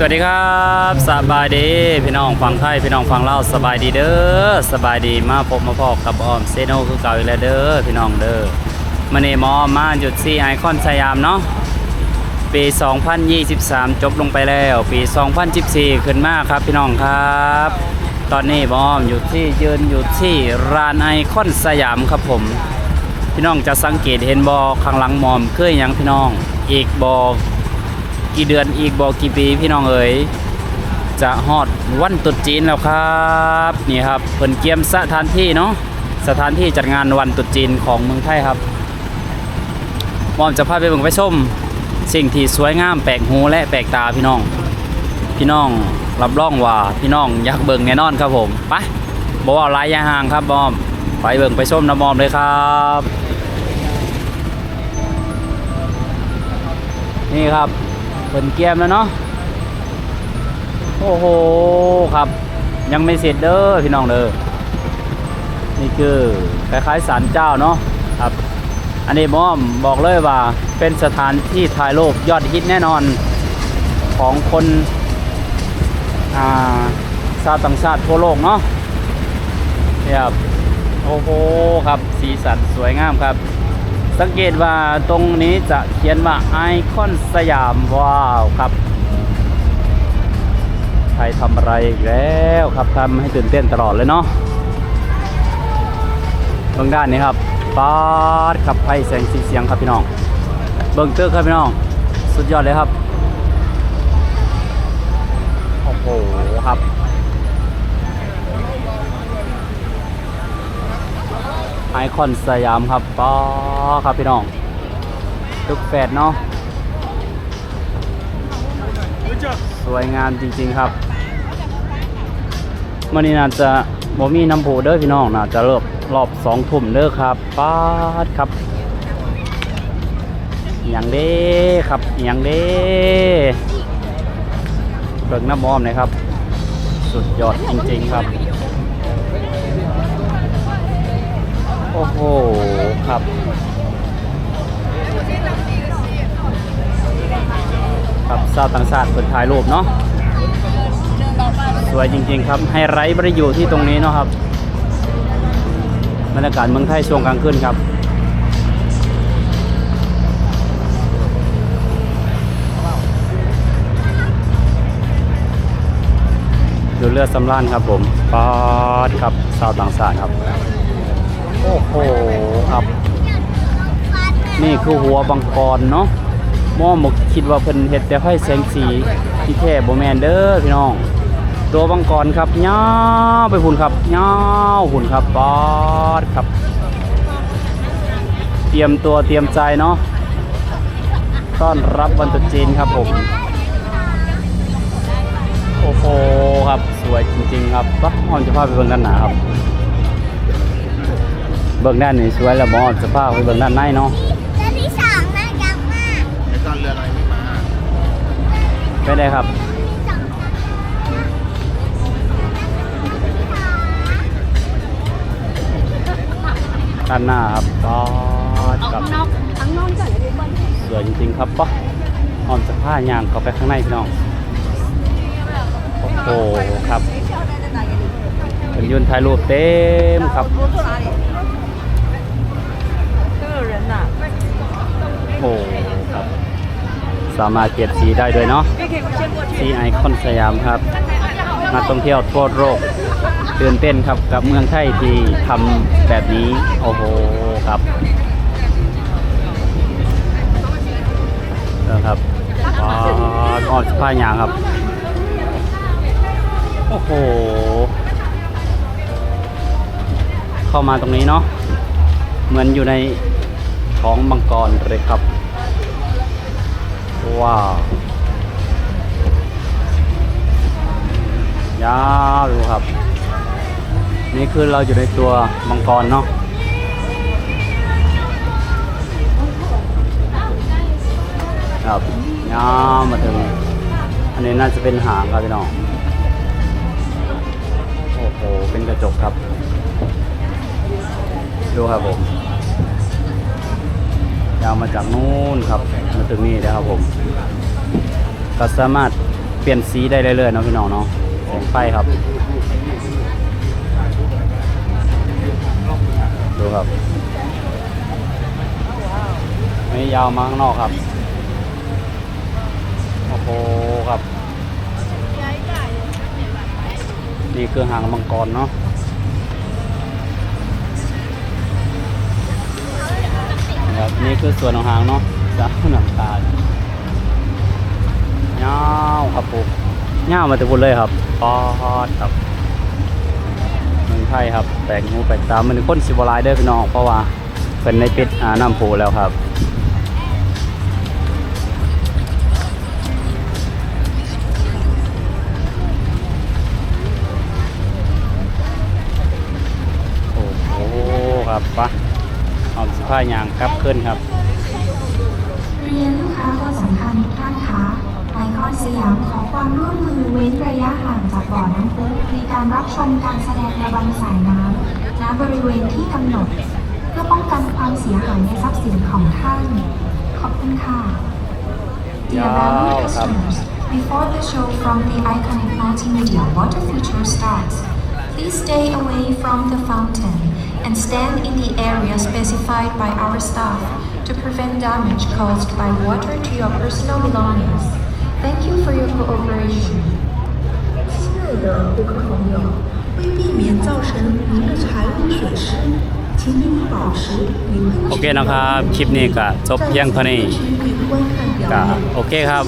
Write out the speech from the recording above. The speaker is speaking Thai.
สวัสดีครับสบายดีพี่น้องฟังไทยพี่น้องฟังเล่าสบายดีเด้อสบายดีมาพบมาพอกับออมเซโนคือเก่าอีกแล้วเด้อพี่น้องเด้อมาเนมอมาหยุดซีไอคอนสยามเนาะปี 2023 จบลงไปแล้ว ปี 2014 ขึ้นมาครับพี่น้องครับ ตอนนี้บอมอยู่ที่ยืนอยู่ที่ร้านไอคอนสยามครับผม พี่น้องจะสังเกตเห็นบอข้างหลังมอมเคยยังพี่น้อง อีกบอ กี่เดือนอีกบอกกี่ปีพี่น้องเอ๋ยจะฮอดวันตรุษจีนแล้วครับนี่ครับเพิ่นเกียมสถานที่เนาะสถานที่จัดงานวันตรุษจีนของเมืองไทยครับมอมจะพาไปเบิ่งไปชมสิ่งที่สวยงามแปลกหูและแปลกตาพี่น้อง พี่น้องรับรองว่าพี่น้องอยากเบิ่งแน่นอนครับผมไปบอกว่าลายยางห่างครับบอมไปเบิ่งไปชมน้ำบอมเลยครับนี่ครับ เปินเกมแล้วเนาะโอ้โหครับ ยังไม่เสร็จเด้อพี่น้องเด้อนี่คือคล้ายๆศาลเจ้าเนาะครับ อันนี้บอมบอกเลยว่าเป็นสถานที่ถ่ายรูปยอดฮิตแน่นอนของคนอ่าชาวต่างชาติทั่วโลกเนาะนี่ครับโอ้โหครับสีสันสวยงามครับ สังเกตว่าตรงนี้จะเขียนว่าไอคอนสยามว้าวครับใครทำอะไรอีกแล้วครับทำให้ตื่นเต้นตลอดเลยเนาะตรงด้านนี้ครับปาดขับไฟแสงสีเสียงครับพี่น้อง เบิ้งเตอร์ครับพี่น้อง สุดยอดเลยครับ โอ้โหครับ ไอคอนสยามครับป้อครับพี่น้องทุกแฟดเนาะสวยงามจริง ๆครับมื่อนี้น่าจะบ่มีน้ำผูเด้อพี่น้องน่าจะเลิกรอบสองทุ่มเด้อครับป้าดครับอย่างเด้ครับอย่างเด้เบิกน้ำมอมเลยครับ สุดยอดจริง ๆ ครับ ครับ ครับชาวต่างชาติเปิดถ่ายรูปเนาะสวยจริงๆครับไฮไลท์บริอยู่ที่ตรงนี้เนาะครับบรรยากาศเมืองไทยช่วงกลางคืนครับดูเลือดสำรานครับผมปอดครับชาวต่างชาติครับ โอ้โหครับ นี่คือหัวบังกรเนาะมอหมกคิดว่าเพิ่นเฮ็ดแต่ไฟแสงสีที่แท้บ่แมนเด้อพี่น้อง ตัวบังกรครับยาไปหุ่นครับยาหุ่นครับปอดครับ เตรียมตัวเตรียมใจเนาะต้อนรับวันตรุษจีนครับผม โอ้โหครับสวยจริง ๆ ครับปะอ้อมจะพาไปเบิ่งด้านหนาครับ เบิ่งด้านนี้สวยแล้วบอสภาพไปเบิ่งด้านในเนาะเรือที่สองน่ารักมากไอ้ตอนเรือลอยไม่มาไปได้ครับด้านหน้าครับบอสกับนอกทั้งนอกก่อนเลยบนสวยจริงๆครับปะอ้อมจะพายางเข้าไปข้างในพี่น้องโอ้โหครับเป็นยืนถ่ายรูปเต็มครับ โหครับ สามารถเปลี่ยนสีได้ด้วยเนาะสีไอคอนสยามครับนักท่องเที่ยวทั่วโลกตื่นเต้นครับกับเมืองไทยที่ทำแบบนี้ โอ้โหครับนะครับอ๋ออสภาพยางครับ โอ้โห เข้ามาตรงนี้เนาะเหมือนอยู่ใน ท้องมังกรเลยครับ ว้าวยาวดูครับ นี่คือเราอยู่ในตัวมังกรเนาะครับยาวมาถึง อันนี้น่าจะเป็นหางครับพี่น้องโอ้โหเป็นกระจกครับ ดูครับผม ยาวมาจากนู้นครับมาถึงนี่นะครับผม ก็สามารถเปลี่ยนสีได้เรื่อยๆเนาะพี่น้องเนาะแสงไฟครับ ดูครับไม่ยาวมาข้างนอกครับ โอ้โหครับ นี่คือหางมังกรเนาะ นี่คือส่วนของหางเนาะจ้าหนังตาลเงาครับปุ๊เงามาแต่พูดเลยครับปอดครับเมืองไทยครับแปลกงูแปลกตามันคนสิบหลายเด้อพี่น้องเพราะว่าเป็นในปิดอ่าน้ำผูแล้วครับ ผ้ายางกลับขึ้นครับเรียนลูกค้าคนสำคัญทุกท่านคะไอคอนสยามขอความร่วมมือเว้นระยะห่างจากบ่อน้ำพุในการรับชมการแสดงระบำสายน้ำณบริเวณที่กำหนด เพื่อป้องกันความเสียหายในทรัพย์สินของท่าน ขอบคุณค่ะ Dear valued customers, before the show from the iconic multimedia water feature starts, please stay away from the fountain and stand in the area specified by our staff to prevent damage caused by water to your personal belongings. Thank you for your cooperation. 亲爱的顾客朋友，为避免造成您的财务损失，请您保持与温โอเคนะครับ คลิปนี้ก็จบเพียงเท่านี้ก็โอเคครับ